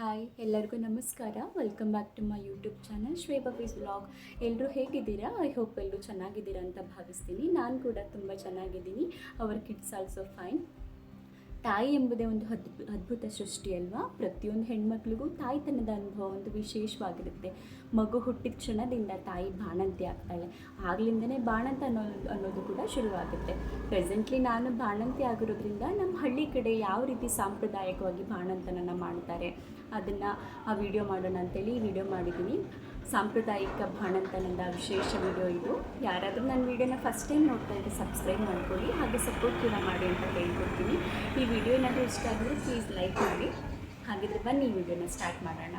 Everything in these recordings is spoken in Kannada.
ಹಾಯ್, ಎಲ್ಲರಿಗೂ ನಮಸ್ಕಾರ. Welcome back to my YouTube channel ಶ್ವೇಬಫೀಸ್ blog ಎಲ್ಲರೂ ಹೇಗಿದ್ದೀರಾ? ಐ ಹೋಪ್ ಎಲ್ಲರೂ ಚೆನ್ನಾಗಿದ್ದೀರಾ ಅಂತ ಭಾವಿಸ್ತೀನಿ. ನಾನು ಕೂಡ ತುಂಬ ಚೆನ್ನಾಗಿದ್ದೀನಿ. ಅವರ್ ಕಿಡ್ಸ್ ಆಲ್ಸೋ ಫೈನ್ ತಾಯಿ ಎಂಬುದೇ ಒಂದು ಅದ್ಭು, ಅದ್ಭುತ ಸೃಷ್ಟಿ ಅಲ್ವಾ? ಪ್ರತಿಯೊಂದು ಹೆಣ್ಮಕ್ಳಿಗೂ ತಾಯಿತನದ ಅನುಭವ ಒಂದು ವಿಶೇಷವಾಗಿರುತ್ತೆ. ಮಗು ಹುಟ್ಟಿದ ಕ್ಷಣದಿಂದ ತಾಯಿ ಬಾಣಂತಿ ಆಗ್ತಾಳೆ. ಆಗ್ಲಿಂದನೇ ಬಾಣಂತ ಅನ್ನೋ, ಅನ್ನೋದು ಕೂಡ ಶುರುವಾಗುತ್ತೆ. ಪ್ರೆಸೆಂಟ್ಲಿ ನಾನು ಬಾಣಂತಿ ಆಗಿರೋದ್ರಿಂದ ನಮ್ಮ ಹಳ್ಳಿ ಕಡೆ ಯಾವ ರೀತಿ ಸಾಂಪ್ರದಾಯಿಕವಾಗಿ ಬಾಣಂತನನ್ನು ಮಾಡ್ತಾರೆ? ಅದನ್ನು ಆ ವಿಡಿಯೋ ಮಾಡೋಣ ಅಂತೇಳಿ ವಿಡಿಯೋ ಮಾಡಿದ್ದೀನಿ ಸಾಂಪ್ರದಾಯಿಕ ಬಾಣಂತನದ ವಿಶೇಷ ವಿಡಿಯೋ ಇದು. ಯಾರಾದರೂ ನನ್ನ ವಿಡಿಯೋನ ಫಸ್ಟ್ ಟೈಮ್ ನೋಡ್ತಾ ಇದ್ದರೆ ಸಬ್ಸ್ಕ್ರೈಬ್ ಮಾಡ್ಕೊಳ್ಳಿ ಹಾಗೆ ಸಪೋರ್ಟ್ ಕೂಡ ಮಾಡಿ ಅಂತ ಹೇಳ್ಕೊಡ್ತೀನಿ. ಈ ವಿಡಿಯೋ ಏನಾದರೂ ಇಷ್ಟ ಆಗಿದ್ರೆ ಪ್ಲೀಸ್ ಲೈಕ್ ಮಾಡಿ. ಹಾಗಿದ್ರೆ ಬನ್ನಿ ಈ ವಿಡಿಯೋನ ಸ್ಟಾರ್ಟ್ ಮಾಡೋಣ.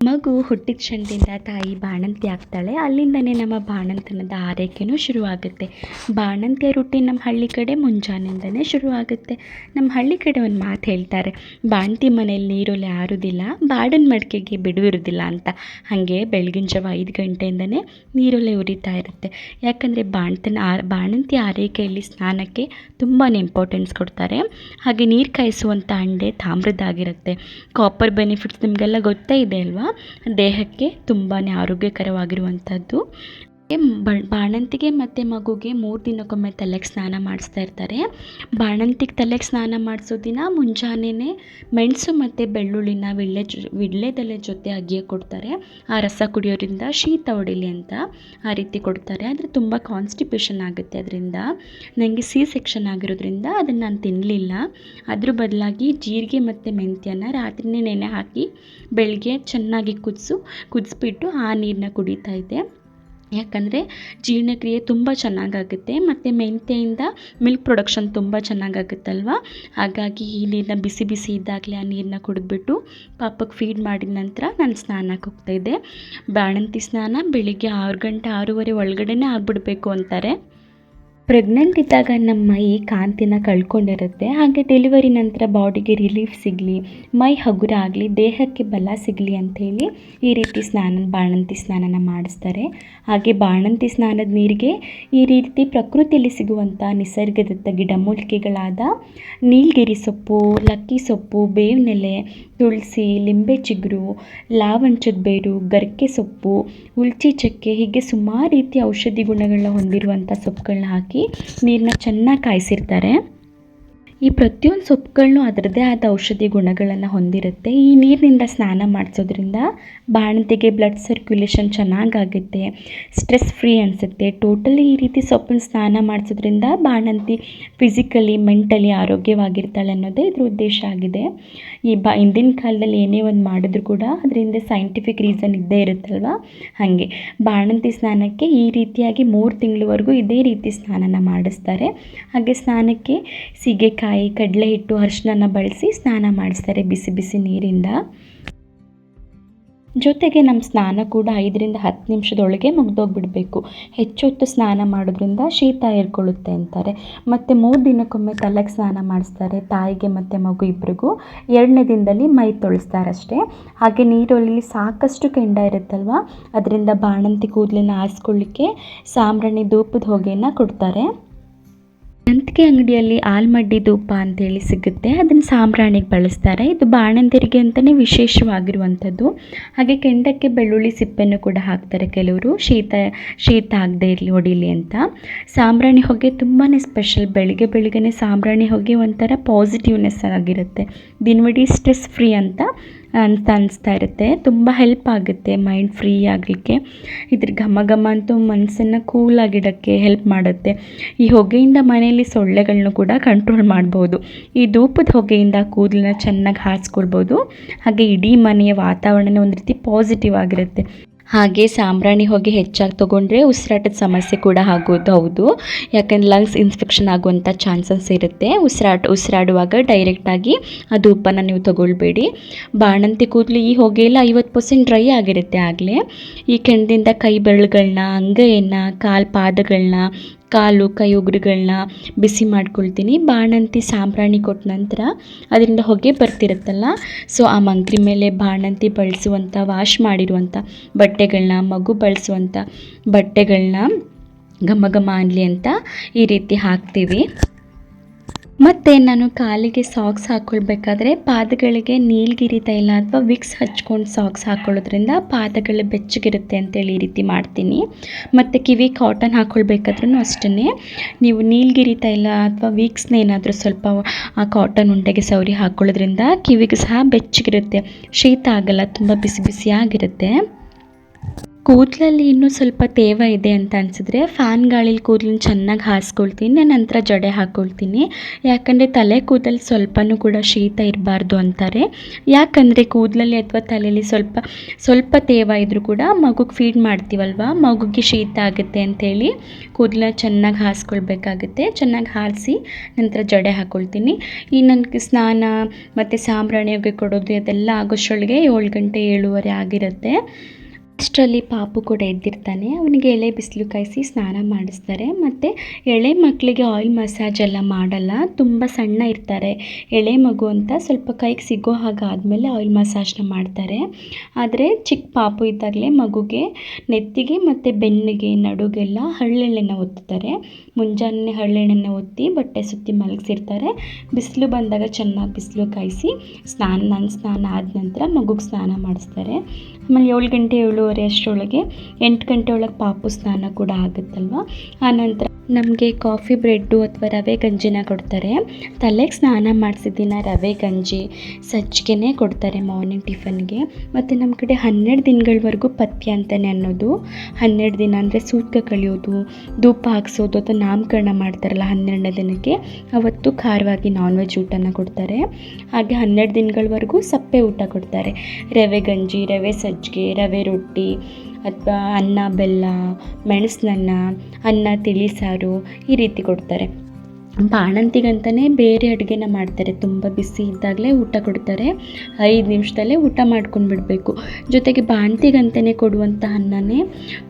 ಮಗು ಹುಟ್ಟಿದ ಕ್ಷಣದಿಂದ ತಾಯಿ ಬಾಣಂತಿ ಆಗ್ತಾಳೆ. ಅಲ್ಲಿಂದನೇ ನಮ್ಮ ಬಾಣಂತನದ ಆರೈಕೆನೂ ಶುರುವಾಗುತ್ತೆ. ಬಾಣಂತಿಯ ರೂಟೀನ್ ನಮ್ಮ ಹಳ್ಳಿ ಕಡೆ ಮುಂಜಾನೆಯಿಂದನೇ ಶುರುವಾಗುತ್ತೆ. ನಮ್ಮ ಹಳ್ಳಿ ಕಡೆ ಒಂದು ಮಾತು ಹೇಳ್ತಾರೆ. ಬಾಣಂತಿ ಮನೆಯಲ್ಲಿ ನೀರುಲ್ಲಿ ಆರೋದಿಲ್ಲ, ಬಾಡನ್ ಮಡಿಕೆಗೆ ಬಿಡುವಿರುವುದಿಲ್ಲ ಅಂತ. ಹಾಗೆ ಬೆಳಗಿನ ಜಾವ ಐದು ಗಂಟೆಯಿಂದನೇ ನೀರೊಲೆ ಉರಿತಾ ಇರುತ್ತೆ. ಯಾಕಂದರೆ ಬಾಣಂತನ ಆ, ಬಾಣಂತಿ ಆರೈಕೆಯಲ್ಲಿ ಸ್ನಾನಕ್ಕೆ ತುಂಬಾ ಇಂಪಾರ್ಟೆನ್ಸ್ ಕೊಡ್ತಾರೆ. ಹಾಗೆ ನೀರು ಕಾಯಿಸುವಂಥ ಅಂಡೆ ತಾಮ್ರದ್ದಾಗಿರುತ್ತೆ. ಕಾಪರ್ ಬೆನಿಫಿಟ್ಸ್ ನಿಮಗೆಲ್ಲ ಗೊತ್ತೇ ಇದೆ ಅಲ್ವಾ? ದೇಹಕ್ಕೆ ತುಂಬಾ ಆರೋಗ್ಯಕರವಾಗಿರುವಂಥದ್ದು ಬಾಣಂತಿಗೆ ಮತ್ತು ಮಗುಗೆ ಮೂರು ದಿನಕ್ಕೊಮ್ಮೆ ತಲೆಗೆ ಸ್ನಾನ ಮಾಡಿಸ್ತಾ ಇರ್ತಾರೆ. ಬಾಣಂತಿಗೆ ತಲೆಗೆ ಸ್ನಾನ ಮಾಡಿಸೋ ದಿನ ಮುಂಜಾನೆಯೇ ಮೆಣಸು ಮತ್ತು ಬೆಳ್ಳುಳ್ಳಿನ ವಿಳ್ಳೆ ಜೊ ಜೊತೆ ಅಗಿಯ ಕೊಡ್ತಾರೆ. ಆ ರಸ ಕುಡಿಯೋದ್ರಿಂದ ಶೀತ ಹೊಡಿಲಿ ಅಂತ ಆ ರೀತಿ ಕೊಡ್ತಾರೆ. ಆದರೆ ತುಂಬ ಕಾನ್ಸ್ಟಿಪೇಷನ್ ಆಗುತ್ತೆ ಅದರಿಂದ. ನನಗೆ ಸಿ ಸೆಕ್ಷನ್ ಆಗಿರೋದ್ರಿಂದ ಅದನ್ನು ನಾನು ತಿನ್ನಲಿಲ್ಲ ಅದ್ರ ಬದಲಾಗಿ ಜೀರಿಗೆ ಮತ್ತು ಮೆಂತ್ಯನ ರಾತ್ರಿನೇ ನೆನೆ ಹಾಕಿ ಬೆಳಗ್ಗೆ ಚೆನ್ನಾಗಿ ಕುದಿಸು, ಕುದಿಸ್ಬಿಟ್ಟು ಆ ನೀರನ್ನ ಕುಡಿತಾ ಇದ್ದೆ. ಯಾಕಂದರೆ ಜೀರ್ಣಕ್ರಿಯೆ ತುಂಬ ಚೆನ್ನಾಗಾಗುತ್ತೆ, ಮತ್ತು ಮೆಂತೆಯಿಂದ ಮಿಲ್ಕ್ ಪ್ರೊಡಕ್ಷನ್ ತುಂಬ ಚೆನ್ನಾಗಾಗುತ್ತಲ್ವ? ಹಾಗಾಗಿ ಈ ನೀರನ್ನ ಬಿಸಿ ಬಿಸಿ ಇದ್ದಾಗಲೇ ಆ ನೀರನ್ನ ಕುಡಿದ್ಬಿಟ್ಟು ಪಾಪಕ್ಕೆ ಫೀಡ್ ಮಾಡಿದ ನಂತರ ನಾನು ಸ್ನಾನಕ್ಕೆ ಹೋಗ್ತಾಯಿದ್ದೆ ಬಾಣಂತಿ ಸ್ನಾನ ಬೆಳಿಗ್ಗೆ ಆರು ಗಂಟೆ ಆರೂವರೆ ಒಳಗಡೆನೇ ಆಗಿಬಿಡ್ಬೇಕು ಅಂತಾರೆ. ಪ್ರೆಗ್ನೆಂಟ್ ಇದ್ದಾಗ ನಮ್ಮ ಮೈ ಕಾಂತಿನ ಕಳ್ಕೊಂಡಿರುತ್ತೆ. ಹಾಗೆ ಡೆಲಿವರಿ ನಂತರ ಬಾಡಿಗೆ ರಿಲೀಫ್ ಸಿಗಲಿ, ಮೈ ಹಗುರ ಆಗಲಿ, ದೇಹಕ್ಕೆ ಬಲ ಸಿಗಲಿ ಅಂಥೇಳಿ ಈ ರೀತಿ ಸ್ನಾನ, ಬಾಣಂತಿ ಸ್ನಾನನ ಮಾಡಿಸ್ತಾರೆ. ಹಾಗೆ ಬಾಣಂತಿ ಸ್ನಾನದ ನೀರಿಗೆ ಈ ರೀತಿ ಪ್ರಕೃತಿಯಲ್ಲಿ ಸಿಗುವಂಥ ನಿಸರ್ಗದತ್ತ ಗಿಡಮೂಲಿಕೆಗಳಾದ ನೀಲಗಿರಿ ಸೊಪ್ಪು, ಲಕ್ಕಿ ಸೊಪ್ಪು, ಬೇವಿನೆಲೆ, ತುಳಸಿ, ಲಿಂಬೆ ಚಿಗುರು, ಲಾವಂಚದ ಬೇರು, ಗರ್ಕೆ ಸೊಪ್ಪು ಉಳ್ಚಿ ಚಕ್ಕೆ ಹೀಗೆ ಸುಮಾರು ರೀತಿಯ ಔಷಧಿ ಗುಣಗಳನ್ನ ಹೊಂದಿರುವಂಥ ಸೊಪ್ಪುಗಳನ್ನ ಹಾಕಿ ನೀರನ್ನ ಚೆನ್ನಾಗಿ ಕಾಯಿಸಿರ್ತಾರೆ. ಈ ಪ್ರತಿಯೊಂದು ಸೊಪ್ಪುಗಳನ್ನು ಅದರದ್ದೇ ಆದ ಔಷಧಿ ಗುಣಗಳನ್ನು ಹೊಂದಿರುತ್ತೆ. ಈ ನೀರಿನಿಂದ ಸ್ನಾನ ಮಾಡಿಸೋದ್ರಿಂದ ಬಾಣಂತಿಗೆ ಬ್ಲಡ್ ಸರ್ಕ್ಯುಲೇಷನ್ ಚೆನ್ನಾಗಾಗುತ್ತೆ ಸ್ಟ್ರೆಸ್ ಫ್ರೀ ಅನಿಸುತ್ತೆ. ಟೋಟಲಿ ಈ ರೀತಿ ಸೊಪ್ಪಿನ ಸ್ನಾನ ಮಾಡಿಸೋದ್ರಿಂದ ಬಾಣಂತಿ ಫಿಸಿಕಲಿ ಮೆಂಟಲಿ ಆರೋಗ್ಯವಾಗಿರ್ತಾಳೆ ಅನ್ನೋದೇ ಇದ್ರ ಉದ್ದೇಶ ಆಗಿದೆ. ಈ ಬ, ಹಿಂದಿನ ಕಾಲದಲ್ಲಿ ಏನೇ ಒಂದು ಮಾಡಿದ್ರು ಕೂಡ ಅದರಿಂದ ಸೈಂಟಿಫಿಕ್ ರೀಸನ್ ಇದ್ದೇ ಇರುತ್ತಲ್ವ? ಹಾಗೆ ಬಾಣಂತಿ ಸ್ನಾನಕ್ಕೆ ಈ ರೀತಿಯಾಗಿ ಮೂರು ತಿಂಗಳವರೆಗೂ ಇದೇ ರೀತಿ ಸ್ನಾನನ ಮಾಡಿಸ್ತಾರೆ. ಹಾಗೆ ಸ್ನಾನಕ್ಕೆ ಸೀಗೆಕಾಯಿ ಕಡಲೆ ಹಿಟ್ಟು ಅರಿಶಿನ ಬಳಸಿ ಸ್ನಾನ ಮಾಡಿಸ್ತಾರೆ ಬಿಸಿ ಬಿಸಿ ನೀರಿಂದ. ಜೊತೆಗೆ ನಮ್ಮ ಸ್ನಾನ ಕೂಡ ಐದರಿಂದ ಹತ್ತು ನಿಮಿಷದೊಳಗೆ ಮುಗ್ದೋಗ್ಬಿಡಬೇಕು. ಹೆಚ್ಚೊತ್ತು ಸ್ನಾನ ಮಾಡೋದ್ರಿಂದ ಶೀತ ಏರ್ಕೊಳ್ಳುತ್ತೆ ಅಂತಾರೆ. ಮತ್ತು ಮೂರು ದಿನಕ್ಕೊಮ್ಮೆ ತಲೆಗೆ ಸ್ನಾನ ಮಾಡಿಸ್ತಾರೆ ತಾಯಿಗೆ ಮತ್ತು ಮಗು ಇಬ್ಬರಿಗೂ ಎರಡನೇ ದಿನದಲ್ಲಿ ಮೈ ತೊಳಿಸ್ತಾರೆ ಅಷ್ಟೇ ಹಾಗೆ ನೀರೊಳಲಿ ಸಾಕಷ್ಟು ಕೆಂಡ ಇರುತ್ತಲ್ವ? ಅದರಿಂದ ಬಾಣಂತಿ ಕೂದಲಿನ ಆರಿಸ್ಕೊಳ್ಳಿಕ್ಕೆ ಸಾಂಬ್ರಾಣಿ ಧೂಪದ ಹೊಗೆನ ಕೊಡ್ತಾರೆ. ಸಂತಿಗೆ ಅಂಗಡಿಯಲ್ಲಿ ಆಲ್ಮಡ್ಡಿ ಧೂಪ ಅಂತೇಳಿ ಸಿಗುತ್ತೆ. ಅದನ್ನು ಸಾಂಬ್ರಾಣಿಗೆ ಬಳಸ್ತಾರೆ. ಇದು ಬಾಣಂದಿರಿಗೆ ಅಂತಲೇ ವಿಶೇಷವಾಗಿರುವಂಥದ್ದು. ಹಾಗೆ ಕೆಂಡಕ್ಕೆ ಬೆಳ್ಳುಳ್ಳಿ ಸಿಪ್ಪೆಯನ್ನು ಕೂಡ ಹಾಕ್ತಾರೆ ಕೆಲವರು. ಶೀತ ಶೀತ ಆಗದೆ ಇರಲಿ, ಹೊಡಿಲಿ ಅಂತ. ಸಾಂಬ್ರಾಣಿ ಹೊಗೆ ತುಂಬಾ ಸ್ಪೆಷಲ್ ಬೆಳಿಗ್ಗೆ ಬೆಳಿಗ್ಗೆನೆ ಸಾಂಬ್ರಾಣಿ ಹೊಗೆ ಒಂಥರ ಪಾಸಿಟಿವ್ನೆಸ್ ಆಗಿರುತ್ತೆ. ದಿನವಿಡೀ ಸ್ಟ್ರೆಸ್ ಫ್ರೀ ಅಂತ. ಅಂತ ಅನಿಸ್ತಾ ಇರುತ್ತೆ. ತುಂಬ ಹೆಲ್ಪ್ ಆಗುತ್ತೆ ಮೈಂಡ್ ಫ್ರೀ ಆಗಲಿಕ್ಕೆ. ಇದ್ರ ಘಮ ಘಮ ಅಂತೂ ಮನಸ್ಸನ್ನು ಕೂಲಾಗಿಡೋಕ್ಕೆ ಹೆಲ್ಪ್ ಮಾಡುತ್ತೆ. ಈ ಹೊಗೆಯಿಂದ ಮನೆಯಲ್ಲಿ ಸೊಳ್ಳೆಗಳನ್ನೂ ಕೂಡ ಕಂಟ್ರೋಲ್ ಮಾಡ್ಬೋದು. ಈ ಧೂಪದ ಹೊಗೆಯಿಂದ ಕೂದಲನ್ನ ಚೆನ್ನಾಗಿ ಹಾರಿಸ್ಕೊಳ್ಬೋದು ಹಾಗೆ ಇಡೀ ಮನೆಯ ವಾತಾವರಣ ಒಂದು ರೀತಿ ಪಾಸಿಟಿವ್ ಆಗಿರುತ್ತೆ. ಹಾಗೆ ಸಾಂಬ್ರಾಣಿ ಹೊಗೆ ಹೆಚ್ಚಾಗಿ ತೊಗೊಂಡ್ರೆ ಉಸಿರಾಟದ ಸಮಸ್ಯೆ ಕೂಡ ಆಗೋದು ಹೌದು. ಯಾಕಂದ್ರೆ ಲಂಗ್ಸ್ ಇನ್ಫೆಕ್ಷನ್ ಆಗುವಂಥ ಚಾನ್ಸಸ್ ಇರುತ್ತೆ. ಉಸಿರಾಟ, ಉಸಿರಾಡುವಾಗ ಡೈರೆಕ್ಟಾಗಿ ಆ ಧೂಪನ ನೀವು ತಗೊಳ್ಬೇಡಿ. ಬಾಣಂತಿ ಕೂದಲು ಈ ಹೊಗೆಯೆಲ್ಲ ಐವತ್ತು ಪರ್ಸೆಂಟ್ ಡ್ರೈ ಆಗಿರುತ್ತೆ ಆಗಲೇ. ಈ ಕೆಣದಿಂದ ಕೈ ಬೆರಳುಗಳನ್ನ ಅಂಗೈಯನ್ನು ಕಾಲು ಪಾದಗಳನ್ನ ಕಾಲು ಕೈ ಉಗುರುಗಳನ್ನ ಬಿಸಿ ಮಾಡ್ಕೊಳ್ತೀನಿ. ಬಾಣಂತಿ ಸಾಂಬ್ರಾಣಿ ಕೊಟ್ಟ ನಂತರ ಅದರಿಂದ ಹೊಗೆ ಬರ್ತಿರುತ್ತಲ್ಲ, ಸೊ ಆ ಮಂಕ್ರಿ ಮೇಲೆ ಬಾಣಂತಿ ಬಳಸುವಂಥ ವಾಶ್ ಮಾಡಿರುವಂಥ ಬಟ್ಟೆಗಳನ್ನ ಮಗು ಬಳಸುವಂಥ ಬಟ್ಟೆಗಳನ್ನ ಘಮ ಘಮ ಅನ್ನಲಿ ಅಂತ ಈ ರೀತಿ ಹಾಕ್ತೀವಿ. ಮತ್ತು ನಾನು ಕಾಲಿಗೆ ಸಾಕ್ಸ್ ಹಾಕ್ಕೊಳ್ಬೇಕಾದ್ರೆ ಪಾದಗಳಿಗೆ ನೀಲ್ಗಿರಿ ತೈಲ ಅಥವಾ ವಿಕ್ಸ್ ಹಚ್ಕೊಂಡು ಸಾಕ್ಸ್ ಹಾಕ್ಕೊಳ್ಳೋದ್ರಿಂದ ಪಾದಗಳು ಬೆಚ್ಚಗಿರುತ್ತೆ ಅಂತೇಳಿ ಈ ರೀತಿ ಮಾಡ್ತೀನಿ. ಮತ್ತು ಕಿವಿ ಕಾಟನ್ ಹಾಕ್ಕೊಳ್ಬೇಕಾದ್ರೂ ಅಷ್ಟೇ ನೀವು ನೀಲ್ಗಿರಿ ತೈಲ ಅಥವಾ ವಿಕ್ಸ್ನ ಏನಾದರೂ ಸ್ವಲ್ಪ, ಆ ಕಾಟನ್ ಉಂಡೆಗೆ ಸವರಿ ಹಾಕ್ಕೊಳ್ಳೋದ್ರಿಂದ ಕಿವಿಗೆ ಸಹ ಬೆಚ್ಚಗಿರುತ್ತೆ. ಶೀತ ಆಗಲ್ಲ, ತುಂಬ ಬಿಸಿ ಬಿಸಿಯಾಗಿರುತ್ತೆ. ಕೂದಲಲ್ಲಿ ಇನ್ನೂ ಸ್ವಲ್ಪ ತೇವ ಇದೆ ಅಂತ ಅನಿಸಿದ್ರೆ ಫ್ಯಾನ್ ಗಾಳಿಲಿ ಕೂದಲನ್ನ ಚೆನ್ನಾಗಿ ಹಾಸ್ಕೊಳ್ತೀನಿ, ನಂತರ ಜಡೆ ಹಾಕ್ಕೊಳ್ತೀನಿ ಯಾಕಂದರೆ ತಲೆ ಕೂದಲು ಸ್ವಲ್ಪನೂ ಕೂಡ ಶೀತ ಇರಬಾರ್ದು ಅಂತಾರೆ. ಯಾಕಂದರೆ ಕೂದಲಲ್ಲಿ ಅಥವಾ ತಲೆಯಲ್ಲಿ ಸ್ವಲ್ಪ ಸ್ವಲ್ಪ ತೇವ ಇದ್ದರೂ ಕೂಡ ಮಗುಗೆ ಫೀಡ್ ಮಾಡ್ತೀವಲ್ವ? ಮಗುಗೆ ಶೀತ ಆಗುತ್ತೆ ಅಂಥೇಳಿ ಕೂದಲನ್ನ ಚೆನ್ನಾಗಿ ಹಾಸ್ಕೊಳ್ಬೇಕಾಗುತ್ತೆ. ಚೆನ್ನಾಗಿ ಹಾರಿಸಿ ನಂತರ ಜಡೆ ಹಾಕ್ಕೊಳ್ತೀನಿ ಈ ನನಗೆ ಸ್ನಾನ ಮತ್ತು ಸಾಂಬ್ರಾಣಿ ಹೊಗೆ ಕೊಡೋದು ಅದೆಲ್ಲ ಆಗೋಷ್ಟೊಳಗೆ ಏಳು ಗಂಟೆ ಏಳುವರೆ ಆಗಿರುತ್ತೆ. ಅಷ್ಟರಲ್ಲಿ ಪಾಪು ಕೂಡ ಎದ್ದಿರ್ತಾನೆ. ಅವನಿಗೆ ಎಳೆ ಬಿಸಿಲು ಕಾಯಿಸಿ ಸ್ನಾನ ಮಾಡಿಸ್ತಾರೆ. ಮತ್ತು ಎಳೆ ಮಕ್ಕಳಿಗೆ ಆಯಿಲ್ ಮಸಾಜ್ ಎಲ್ಲ ಮಾಡಲ್ಲ. ತುಂಬ ಸಣ್ಣ ಇರ್ತಾರೆ. ಎಳೆ ಮಗು ಅಂತ ಸ್ವಲ್ಪ ಕೈಗೆ ಸಿಗೋ ಹಾಗಾದಮೇಲೆ ಆಯಿಲ್ ಮಸಾಜ್ನ ಮಾಡ್ತಾರೆ. ಆದರೆ ಚಿಕ್ಕ ಪಾಪು ಇದ್ದಾಗಲೇ ಮಗುಗೆ ನೆತ್ತಿಗೆ ಮತ್ತು ಬೆನ್ನಿಗೆ ನಡುಗೆಲ್ಲ ಹಳ್ಳೆಣ್ಣೆನ ಒತ್ತುತ್ತಾರೆ ಮುಂಜಾನೆ ಹಳ್ಳೆಣ್ಣೆನ ಒತ್ತಿ ಬಟ್ಟೆ ಸುತ್ತಿ ಮಲಗಿಸಿರ್ತಾರೆ. ಬಿಸಿಲು ಬಂದಾಗ ಚೆನ್ನಾಗಿ ಬಿಸಿಲು ಕಾಯಿಸಿ ಸ್ನಾನ ಸ್ನಾನ ಆದ ನಂತರ ಮಗುಗೆ ಸ್ನಾನ ಮಾಡಿಸ್ತಾರೆ. ಆಮೇಲೆ ಏಳು ಗಂಟೆ ಏಳುವರೆ ಅಷ್ಟರೊಳಗೆ ಎಂಟು ಗಂಟೆ ಒಳಗೆ ಪಾಪು ಸ್ನಾನ ಕೂಡ ಆಗುತ್ತಲ್ವ? ಆನಂತರ ನಮಗೆ ಕಾಫಿ ಬ್ರೆಡ್ಡು ಅಥವಾ ರವೆ ಗಂಜಿನ ಕೊಡ್ತಾರೆ. ತಲೆಗೆ ಸ್ನಾನ ಮಾಡಿಸಿದ ದಿನ ರವೆ ಗಂಜಿ ಸಜ್ಜಿಗೆನೇ ಕೊಡ್ತಾರೆ ಮಾರ್ನಿಂಗ್ ಟಿಫನ್ಗೆ. ಮತ್ತು ನಮ್ಮ ಕಡೆ ಹನ್ನೆರಡು ದಿನಗಳವರೆಗೂ ಪಥ್ಯ ಅಂತಲೇ ಅನ್ನೋದು. ಹನ್ನೆರಡು ದಿನ ಅಂದರೆ ಸೂತ್ಕ ಕಳೆಯೋದು, ಧೂಪ ಹಾಕ್ಸೋದು ಅಥವಾ ನಾಮಕರಣ ಮಾಡ್ತಾರಲ್ಲ ಹನ್ನೆರಡನೇ ದಿನಕ್ಕೆ, ಅವತ್ತು ಖಾರವಾಗಿ ನಾನ್ ವೆಜ್ ಊಟನ ಕೊಡ್ತಾರೆ. ಹಾಗೆ ಹನ್ನೆರಡು ದಿನಗಳವರೆಗೂ ಸಪ್ಪೆ ಊಟ ಕೊಡ್ತಾರೆ. ರವೆ ಗಂಜಿ, ರವೆ ಸಜ್ಜಿಗೆ, ರವೆ ರೊಟ್ಟಿ ಅಥವಾ ಅನ್ನ, ಬೆಲ್ಲ, ಮೆಣಸನ್ನ, ಅನ್ನ, ತಿಳಿ, ಸಾರು ಈ ರೀತಿ ಕೊಡ್ತಾರೆ. ಬಾಣಂತಿಗಂತಲೇ ಬೇರೆ ಅಡುಗೆನ ಮಾಡ್ತಾರೆ. ತುಂಬ ಬಿಸಿ ಇದ್ದಾಗಲೇ ಊಟ ಕೊಡ್ತಾರೆ. ಐದು ನಿಮಿಷದಲ್ಲೇ ಊಟ ಮಾಡ್ಕೊಂಡು ಬಿಡಬೇಕು. ಜೊತೆಗೆ ಬಾಣಂತಿಗಂತಲೇ ಕೊಡುವಂಥ ಅನ್ನನೇ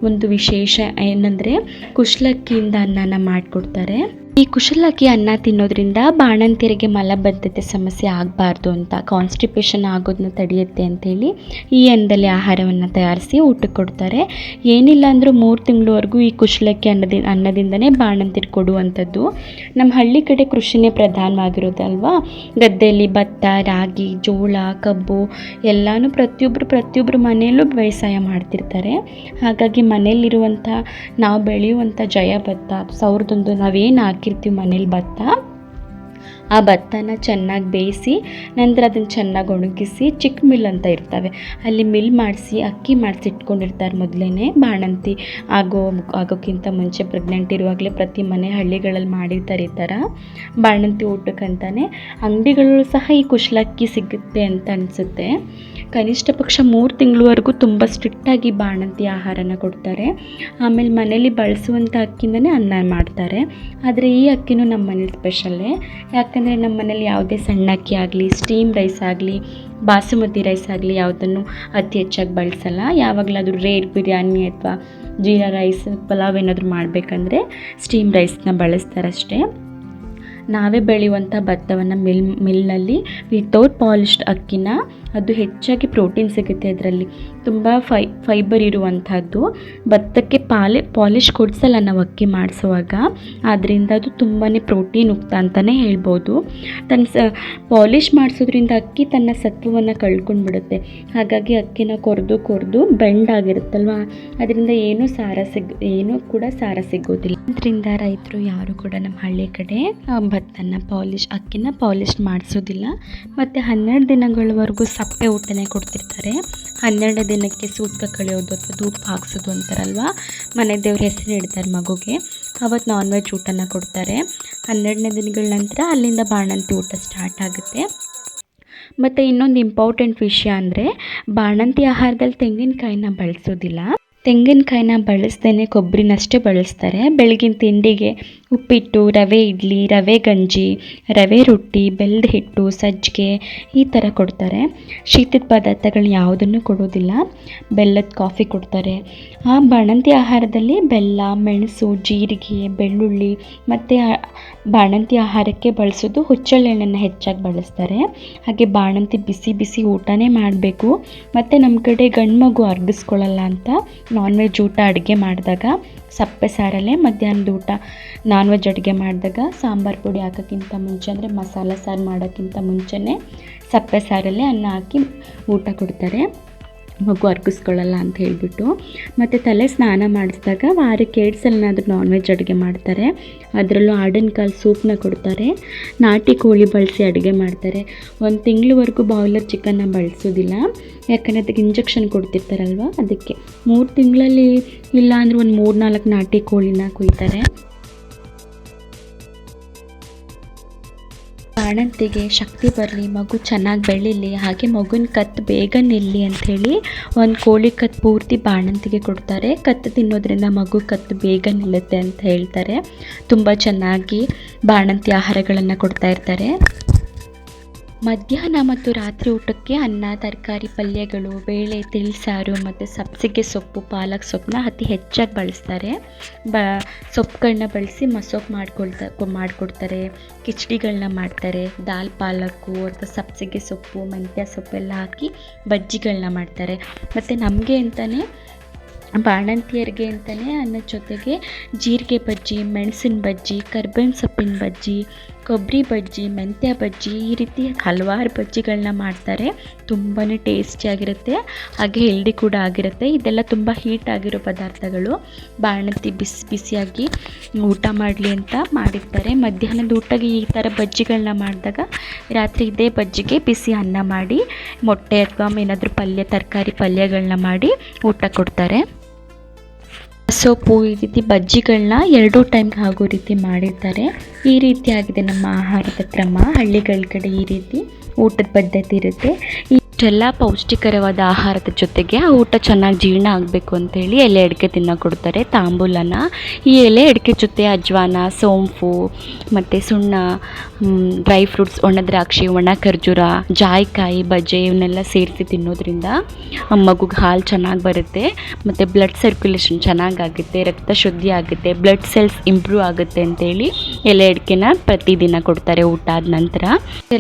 ಒಂದು ವಿಶೇಷ ಏನಂದರೆ ಕುಶಲಕ್ಕಿಯಿಂದ ಅನ್ನನ ಮಾಡಿಕೊಡ್ತಾರೆ. ಈ ಕುಶಲಕ್ಕಿ ಅನ್ನ ತಿನ್ನೋದ್ರಿಂದ ಬಾಣಂತಿಯರಿಗೆ ಮಲಬದ್ಧತೆ ಸಮಸ್ಯೆ ಆಗಬಾರ್ದು ಅಂತ ಕಾನ್ಸ್ಟಿಪೇಷನ್ ಆಗೋದನ್ನ ತಡೆಯುತ್ತೆ ಅಂಥೇಳಿ ಈ ಅನ್ನದಲ್ಲಿ ಆಹಾರವನ್ನು ತಯಾರಿಸಿ ಊಟಕ್ಕೆ ಕೊಡ್ತಾರೆ. ಏನಿಲ್ಲ ಅಂದರೂ ಮೂರು ತಿಂಗಳವರೆಗೂ ಈ ಕುಶಲಕ್ಕಿ ಅನ್ನದಿ, ಅನ್ನದಿಂದನೇ ಬಾಣಂತಿರು ಕೊಡುವಂಥದ್ದು. ನಮ್ಮ ಹಳ್ಳಿ ಕಡೆ ಕೃಷಿನೇ ಪ್ರಧಾನವಾಗಿರೋದಲ್ವಾ? ಗದ್ದೆಯಲ್ಲಿ ಭತ್ತ, ರಾಗಿ, ಜೋಳ, ಕಬ್ಬು ಎಲ್ಲನೂ ಪ್ರತಿಯೊಬ್ಬರು ಪ್ರತಿಯೊಬ್ಬರು ಮನೆಯಲ್ಲೂ ವ್ಯವಸಾಯ ಮಾಡ್ತಿರ್ತಾರೆ. ಹಾಗಾಗಿ ಮನೆಯಲ್ಲಿರುವಂಥ, ನಾವು ಬೆಳೆಯುವಂಥ ಜಯ ಭತ್ತ ಸಾವಿರದೊಂದು ನಾವೇನು ಹಾಕಿರ್ತೀವಿ ಮನೇಲಿ ಭತ್ತ. ಆ ಭತ್ತನ ಚೆನ್ನಾಗಿ ಬೇಯಿಸಿ, ನಂತರ ಅದನ್ನು ಚೆನ್ನಾಗಿ ಒಣಗಿಸಿ ಚಿಕ್ಕ ಮಿಲ್ ಅಂತ ಇರ್ತವೆ. ಅಲ್ಲಿ ಮಿಲ್ ಮಾಡಿಸಿ, ಅಕ್ಕಿ ಮಾಡಿಸಿ ಇಟ್ಕೊಂಡಿರ್ತಾರೆ ಮೊದಲೇ ಬಾಣಂತಿ. ಆಗೋ ಆಗೋಕ್ಕಿಂತ ಮುಂಚೆ ಪ್ರೆಗ್ನೆಂಟ್ ಇರುವಾಗಲೇ ಪ್ರತಿ ಮನೆ ಹಳ್ಳಿಗಳಲ್ಲಿ ಮಾಡಿರ್ತಾರೆ ಈ ಥರ ಬಾಣಂತಿ ಊಟಕ್ಕಂತಾನೆ. ಅಂಗಡಿಗಳು ಸಹ ಈ ಕುಶಲಕ್ಕಿ ಸಿಗುತ್ತೆ ಅಂತ ಅನಿಸುತ್ತೆ. ಕನಿಷ್ಠ ಪಕ್ಷ ಮೂರು ತಿಂಗಳವರೆಗೂ ತುಂಬ ಸ್ಟ್ರಿಕ್ಟಾಗಿ ಬಾಣಂತಿ ಆಹಾರನ ಕೊಡ್ತಾರೆ. ಆಮೇಲೆ ಮನೇಲಿ ಬಳಸುವಂಥ ಅಕ್ಕಿಂದನೇ ಅನ್ನ ಮಾಡ್ತಾರೆ. ಆದರೆ ಈ ಅಕ್ಕಿನೂ ನಮ್ಮ ಮನೇಲಿ ಸ್ಪೆಷಲ್ಲೇ ಯಾಕಂದರೆ ನಮ್ಮ ಮನೇಲಿ ಯಾವುದೇ ಸಣ್ಣ ಅಕ್ಕಿ ಆಗಲಿ ಸ್ಟೀಮ್ ರೈಸ್ ಆಗಲಿ, ಬಾಸುಮತಿ ರೈಸ್ ಆಗಲಿ ಯಾವುದನ್ನು ಅತಿ ಹೆಚ್ಚಾಗಿ ಬಳಸಲ್ಲ. ಯಾವಾಗಲಾದರೂ ರೇರ್ ಬಿರಿಯಾನಿ ಅಥವಾ ಜೀರಾ ರೈಸ್ ಪಲಾವ್ ಏನಾದರೂ ಮಾಡಬೇಕಂದ್ರೆ ಸ್ಟೀಮ್ ರೈಸ್ನ ಬಳಸ್ತಾರಷ್ಟೇ. ನಾವೇ ಬೆಳೆಯುವಂಥ ಭತ್ತವನ್ನು ಮಿಲ್, ಮಿಲ್ನಲ್ಲಿ ವಿತೌಟ್ ಪಾಲಿಶ್ಡ್ ಅಕ್ಕಿನ ಅದು ಹೆಚ್ಚಾಗಿ ಪ್ರೋಟೀನ್ ಸಿಗುತ್ತೆ ಅದರಲ್ಲಿ ತುಂಬ ಫೈ ಫೈಬರ್ ಇರುವಂಥದ್ದು. ಭತ್ತಕ್ಕೆ ಪಾಲಿ ಪಾಲಿಶ್ ಕೊಡಿಸಲ್ಲ ನಾವು ಅಕ್ಕಿ ಮಾಡಿಸುವಾಗ. ಆದ್ದರಿಂದ ಅದು ತುಂಬಾ ಪ್ರೋಟೀನ್ ಉಕ್ತ ಅಂತಲೇ ಹೇಳ್ಬೋದು. ತನ್ನ ಸ ಪಾಲಿಶ್ ಮಾಡಿಸೋದ್ರಿಂದ ಅಕ್ಕಿ ತನ್ನ ಸತ್ವವನ್ನು ಕಳ್ಕೊಂಡು ಬಿಡುತ್ತೆ ಹಾಗಾಗಿ ಅಕ್ಕಿನ ಕೊರೆದು ಕೊರೆದು ಬೆಂಡ್ ಆಗಿರುತ್ತಲ್ವ? ಅದರಿಂದ ಏನೂ ಸಾರ ಸಿಗ್, ಏನೂ ಕೂಡ ಸಾರ ಸಿಗೋದಿಲ್ಲ. ಅದರಿಂದ ರೈತರು ಯಾರು ಕೂಡ ನಮ್ಮ ಹಳ್ಳಿ ಕಡೆ ಭತ್ತನ ಪಾಲಿಶ್, ಅಕ್ಕಿನ ಪಾಲಿಶ್ ಮಾಡಿಸೋದಿಲ್ಲ. ಮತ್ತು ಹನ್ನೆರಡು ದಿನಗಳವರೆಗೂ ಸಪ್ಪೆ ಊಟನೇ ಕೊಡ್ತಿರ್ತಾರೆ. ಹನ್ನೆರಡು ದಿನಕ್ಕೆ ಸೂತ್ಕ ಕಳೆಯೋದು ಅಥವಾ ಧೂಪ ಹಾಕ್ಸೋದು ಅಂತಾರಲ್ವ? ಮನೆ ದೇವ್ರ ಹೆಸರು ಇಡ್ತಾರೆ ಮಗುಗೆ. ಅವತ್ತು ನಾನ್ ವೆಜ್ ಊಟನ ಕೊಡ್ತಾರೆ. ಹನ್ನೆರಡನೇ ದಿನಗಳ ನಂತರ ಅಲ್ಲಿಂದ ಬಾಣಂತಿ ಊಟ ಸ್ಟಾರ್ಟ್ ಆಗುತ್ತೆ. ಮತ್ತು ಇನ್ನೊಂದು ಇಂಪಾರ್ಟೆಂಟ್ ವಿಷಯ ಅಂದರೆ, ಬಾಣಂತಿ ಆಹಾರದಲ್ಲಿ ತೆಂಗಿನಕಾಯಿನ ಬಳಸೋದಿಲ್ಲ. ತೆಂಗಿನಕಾಯಿನ ಬಳಸ್ದೇ ಕೊಬ್ಬರಿನಷ್ಟೇ ಬಳಸ್ತಾರೆ. ಬೆಳಗಿನ ತಿಂಡಿಗೆ ಉಪ್ಪಿಟ್ಟು, ರವೆ ಇಡ್ಲಿ, ರವೆ ಗಂಜಿ, ರವೆ ರೊಟ್ಟಿ ಬೆಲ್ಲದ ಹಿಟ್ಟು, ಸಜ್ಜಿಗೆ ಈ ಥರ ಕೊಡ್ತಾರೆ. ಶೀತದ ಪದಾರ್ಥಗಳು ಯಾವುದನ್ನು ಕೊಡೋದಿಲ್ಲ. ಬೆಲ್ಲದ ಕಾಫಿ ಕೊಡ್ತಾರೆ. ಆ ಬಾಣಂತಿ ಆಹಾರದಲ್ಲಿ ಬೆಲ್ಲ, ಮೆಣಸು, ಜೀರಿಗೆ, ಬೆಳ್ಳುಳ್ಳಿ ಮತ್ತು ಬಾಣಂತಿ ಆಹಾರಕ್ಕೆ ಬಳಸೋದು ಹುಚ್ಚಳೆಣ್ಣೆನ ಹೆಚ್ಚಾಗಿ ಬಳಸ್ತಾರೆ. ಹಾಗೆ ಬಾಣಂತಿ ಬಿಸಿ ಬಿಸಿ ಊಟನೇ ಮಾಡಬೇಕು. ಮತ್ತು ನಮ್ಮ ಕಡೆ ಗಂಡು ಮಗು ಅರ್ಗಿಸ್ಕೊಳ್ಳಲ್ಲ ಅಂತ ನಾನ್ ವೆಜ್ ಊಟ ಅಡುಗೆ ಮಾಡಿದಾಗ ಸಪ್ಪೆ ಸಾರಲ್ಲೇ ಮಧ್ಯಾಹ್ನದ ಊಟ. ನಾನ್ ವೆಜ್ ಅಡುಗೆ ಮಾಡಿದಾಗ ಸಾಂಬಾರು ಪುಡಿ ಹಾಕೋಕ್ಕಿಂತ ಮುಂಚೆ, ಅಂದರೆ ಮಸಾಲೆ ಸಾರು ಮಾಡೋಕ್ಕಿಂತ ಮುಂಚೆನೇ ಸಪ್ಪೆ ಸಾರಲ್ಲೇ ಅನ್ನ ಹಾಕಿ ಊಟ ಕೊಡ್ತಾರೆ. ಮಗು ಅರ್ಗಿಸ್ಕೊಳ್ಳಲ್ಲ ಅಂತ ಹೇಳಿಬಿಟ್ಟು ಮತ್ತು ತಲೆ ಸ್ನಾನ ಮಾಡಿಸಿದಾಗ ವಾರಕ್ಕೆ ಎರಡು ಸಲನಾದರೂ ನಾನ್ ವೆಜ್ ಅಡುಗೆ ಮಾಡ್ತಾರೆ. ಅದರಲ್ಲೂ ಆಡಿನ ಕಾಲು ಸೂಪ್ನ ಕೊಡ್ತಾರೆ. ನಾಟಿ ಕೋಳಿ ಬಳಸಿ ಅಡುಗೆ ಮಾಡ್ತಾರೆ. ಒಂದು ತಿಂಗಳವರೆಗೂ ಬಾಯ್ಲರ್ ಚಿಕನ್ನ ಬಳಸೋದಿಲ್ಲ. ಯಾಕಂದರೆ ಅದಕ್ಕೆ ಇಂಜೆಕ್ಷನ್ ಕೊಡ್ತಿರ್ತಾರಲ್ವ? ಅದಕ್ಕೆ. ಮೂರು ತಿಂಗಳಲ್ಲಿ ಇಲ್ಲ ಒಂದು ಮೂರು ನಾಲ್ಕು ನಾಟಿ ಕೋಳಿನ ಕೊಯ್ತಾರೆ. ಬಾಣಂತಿಗೆ ಶಕ್ತಿ ಬರಲಿ, ಮಗು ಚೆನ್ನಾಗಿ ಬೆಳೀಲಿ, ಹಾಗೆ ಮಗುನ ಕತ್ತು ಬೇಗ ನಿಲ್ಲಿ ಅಂಥೇಳಿ ಒಂದು ಕೋಳಿ ಕತ್ತು ಪೂರ್ತಿ ಬಾಣಂತಿಗೆ ಕೊಡ್ತಾರೆ. ಕತ್ತು ತಿನ್ನೋದ್ರಿಂದ ಮಗು ಕತ್ತು ಬೇಗ ನಿಲ್ಲುತ್ತೆ ಅಂತ ಹೇಳ್ತಾರೆ. ತುಂಬ ಚೆನ್ನಾಗಿ ಬಾಣಂತಿ ಆಹಾರಗಳನ್ನು ಕೊಡ್ತಾ ಇರ್ತಾರೆ. ಮಧ್ಯಾಹ್ನ ಮತ್ತು ರಾತ್ರಿ ಊಟಕ್ಕೆ ಅನ್ನ, ತರಕಾರಿ, ಪಲ್ಯಗಳು, ಬೇಳೆ ತಿಳಿಸಾರು ಮತ್ತು ಸಬ್ಸಿಗೆ ಸೊಪ್ಪು, ಪಾಲಕ್ ಸೊಪ್ಪನ್ನ ಅತಿ ಹೆಚ್ಚಾಗಿ ಬಳಸ್ತಾರೆ. ಬ ಸೊಪ್ಪುಗಳನ್ನ ಬಳಸಿ ಮಸೊಪ್ಪು ಮಾಡ್ಕೊಳ್ತಾ ಮಾಡಿಕೊಡ್ತಾರೆ. ಕಿಚಡಿಗಳನ್ನ ಮಾಡ್ತಾರೆ. ದಾಲ್, ಪಾಲಕ್ಕು ಅಥವಾ ಸಬ್ಸಿಗೆ ಸೊಪ್ಪು, ಮೆಂತ್ಯ ಸೊಪ್ಪೆಲ್ಲ ಹಾಕಿ ಬಜ್ಜಿಗಳನ್ನ ಮಾಡ್ತಾರೆ. ಮತ್ತು ನಮಗೆ ಅಂತಲೇ ಬಾಣಂತಿಯರಿಗೆ ಅಂತಲೇ ಅನ್ನದ ಜೊತೆಗೆ ಜೀರಿಗೆ ಬಜ್ಜಿ, ಮೆಣಸಿನ ಬಜ್ಜಿ, ಕರ್ಬೇವಿನ ಸೊಪ್ಪಿನ ಬಜ್ಜಿ ಕೊಬ್ಬರಿ ಬಜ್ಜಿ, ಮೆಂತ್ಯ ಬಜ್ಜಿ ಈ ರೀತಿ ಹಲವಾರು ಬಜ್ಜಿಗಳನ್ನ ಮಾಡ್ತಾರೆ. ತುಂಬಾ ಟೇಸ್ಟಿಯಾಗಿರುತ್ತೆ ಹಾಗೆ ಹೆಲ್ದಿ ಕೂಡ ಆಗಿರುತ್ತೆ. ಇದೆಲ್ಲ ತುಂಬ ಹೀಟ್ ಆಗಿರೋ ಪದಾರ್ಥಗಳು. ಬಾಣಂತಿ ಬಿಸಿ ಬಿಸಿಯಾಗಿ ಊಟ ಮಾಡಲಿ ಅಂತ ಮಾಡಿರ್ತಾರೆ. ಮಧ್ಯಾಹ್ನದ ಊಟಕ್ಕೆ ಈ ಥರ ಬಜ್ಜಿಗಳನ್ನ ಮಾಡಿದಾಗ ರಾತ್ರಿ ಇದೇ ಬಜ್ಜಿಗೆ ಬಿಸಿ ಅನ್ನ ಮಾಡಿ, ಮೊಟ್ಟೆ ಅಥವಾ ಏನಾದರೂ ಪಲ್ಯ, ತರಕಾರಿ ಪಲ್ಯಗಳನ್ನ ಮಾಡಿ ಊಟ ಕೊಡ್ತಾರೆ. ಸೊಪ್ಪು ಈ ರೀತಿ ಬಜ್ಜಿಗಳನ್ನ ಎರಡೂ ಟೈಮ್ಗೆ ಆಗೋ ರೀತಿ ಮಾಡಿರ್ತಾರೆ. ಈ ರೀತಿ ಆಗಿದೆ ನಮ್ಮ ಆಹಾರದ ಕ್ರಮ. ಹಳ್ಳಿಗಳ ಕಡೆ ಈ ರೀತಿ ಊಟದ ಪದ್ಧತಿ ಇರುತ್ತೆ. ಇಷ್ಟೆಲ್ಲ ಪೌಷ್ಟಿಕರವಾದ ಆಹಾರದ ಜೊತೆಗೆ ಆ ಊಟ ಚೆನ್ನಾಗಿ ಜೀರ್ಣ ಆಗಬೇಕು ಅಂತೇಳಿ ಎಲೆ ಅಡಿಕೆ ತಿನ್ನ ಕೊಡ್ತಾರೆ. ತಾಂಬೂಲನ. ಈ ಎಲೆ ಅಡಿಕೆ ಜೊತೆ ಅಜ್ವಾನ, ಸೋಂಪು, ಮತ್ತು ಸುಣ್ಣ ಡ್ರೈ ಫ್ರೂಟ್ಸ್, ಒಣ ದ್ರಾಕ್ಷಿ, ಒಣ ಖರ್ಜೂರ, ಜಾಯಿಕಾಯಿ, ಬಜೆ ಇವನ್ನೆಲ್ಲ ಸೇರಿಸಿ ತಿನ್ನೋದ್ರಿಂದ ಮಗುಗೆ ಹಾಲು ಚೆನ್ನಾಗಿ ಬರುತ್ತೆ. ಮತ್ತು ಬ್ಲಡ್ ಸರ್ಕ್ಯುಲೇಷನ್ ಚೆನ್ನಾಗಾಗುತ್ತೆ, ರಕ್ತ ಶುದ್ಧಿ ಆಗುತ್ತೆ ಬ್ಲಡ್ ಸೆಲ್ಸ್ ಇಂಪ್ರೂವ್ ಆಗುತ್ತೆ ಅಂತೇಳಿ ಎಲೆ ಅಡಿಕೆನ ಪ್ರತಿದಿನ ಕೊಡ್ತಾರೆ ಊಟ ಆದ ನಂತರ.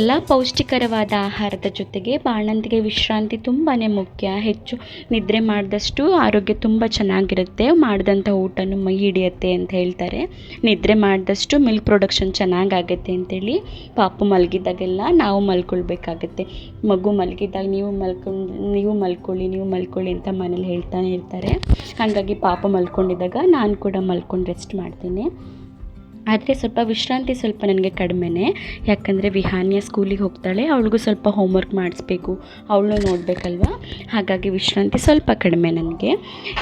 ಎಲ್ಲ ಪೌಷ್ಟಿಕರವಾದ ಆಹಾರದ ಜೊತೆಗೆ ಬಾಣಂತಿಗೆ ವಿಶ್ರಾಂತಿ ತುಂಬಾ ಮುಖ್ಯ. ಹೆಚ್ಚು ನಿದ್ರೆ ಮಾಡಿದಷ್ಟು ಆರೋಗ್ಯ ತುಂಬ ಚೆನ್ನಾಗಿರುತ್ತೆ. ಮಾಡಿದಂಥ ಊಟನೂ ಮೈ ಹಿಡಿಯುತ್ತೆ ಅಂತ ಹೇಳ್ತಾರೆ. ನಿದ್ರೆ ಮಾಡಿದಷ್ಟು ಮಿಲ್ಕ್ ಪ್ರೊಡಕ್ಷನ್ ಚೆನ್ನಾಗಾಗತ್ತೆ ಅಂತೇಳಿ ಪಾಪು ಮಲಗಿದಾಗೆಲ್ಲ ನಾವು ಮಲ್ಕೊಳ್ಬೇಕಾಗತ್ತೆ. ಮಗು ಮಲಗಿದಾಗ ನೀವು ಮಲ್ಕೊಂಡು ನೀವು ಮಲ್ಕೊಳ್ಳಿ ನೀವು ಮಲ್ಕೊಳ್ಳಿ ಅಂತ ಮನೇಲಿ ಹೇಳ್ತಾನೆ ಇರ್ತಾರೆ. ಹಾಗಾಗಿ ಪಾಪ ಮಲ್ಕೊಂಡಿದ್ದಾಗ ನಾನು ಕೂಡ ಮಲ್ಕೊಂಡು ರೆಸ್ಟ್ ಮಾಡ್ತೀನಿ. ಆದರೆ ಸ್ವಲ್ಪ ವಿಶ್ರಾಂತಿ ಸ್ವಲ್ಪ ನನಗೆ ಕಡಿಮೆನೇ. ಯಾಕಂದರೆ ವಿಹಾನ್ಯ ಸ್ಕೂಲಿಗೆ ಹೋಗ್ತಾಳೆ, ಅವಳಿಗೂ ಸ್ವಲ್ಪ ಹೋಮ್ವರ್ಕ್ ಮಾಡಿಸ್ಬೇಕು. ಅವಳು ನೋಡಬೇಕಲ್ವ? ಹಾಗಾಗಿ ವಿಶ್ರಾಂತಿ ಸ್ವಲ್ಪ ಕಡಿಮೆ ನನಗೆ.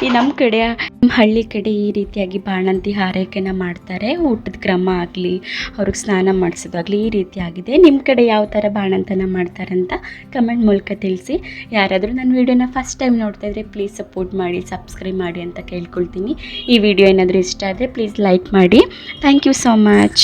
ಈ ನಮ್ಮ ಕಡೆ ನಮ್ಮ ಹಳ್ಳಿ ಕಡೆ ಈ ರೀತಿಯಾಗಿ ಬಾಣಂತಿ ಹಾರೈಕೆನ ಮಾಡ್ತಾರೆ. ಊಟದ ಕ್ರಮ ಆಗಲಿ, ಅವ್ರಿಗೆ ಸ್ನಾನ ಮಾಡಿಸೋದಾಗಲಿ ಈ ರೀತಿಯಾಗಿದೆ ನಿಮ್ಮ ಕಡೆ ಯಾವ ಥರ ಬಾಣಂತನ ಮಾಡ್ತಾರಂತ ಕಮೆಂಟ್ ಮೂಲಕ ತಿಳಿಸಿ. ಯಾರಾದರೂ ನನ್ನ ವೀಡಿಯೋನ ಫಸ್ಟ್ ಟೈಮ್ ನೋಡ್ತಾ ಇದ್ದರೆ ಪ್ಲೀಸ್ ಸಪೋರ್ಟ್ ಮಾಡಿ ಸಬ್ಸ್ಕ್ರೈಬ್ ಮಾಡಿ ಅಂತ ಕೇಳ್ಕೊಳ್ತೀನಿ. ಈ ವಿಡಿಯೋ ಏನಾದರೂ ಇಷ್ಟ ಆದರೆ ಪ್ಲೀಸ್ ಲೈಕ್ ಮಾಡಿ. Thank you so much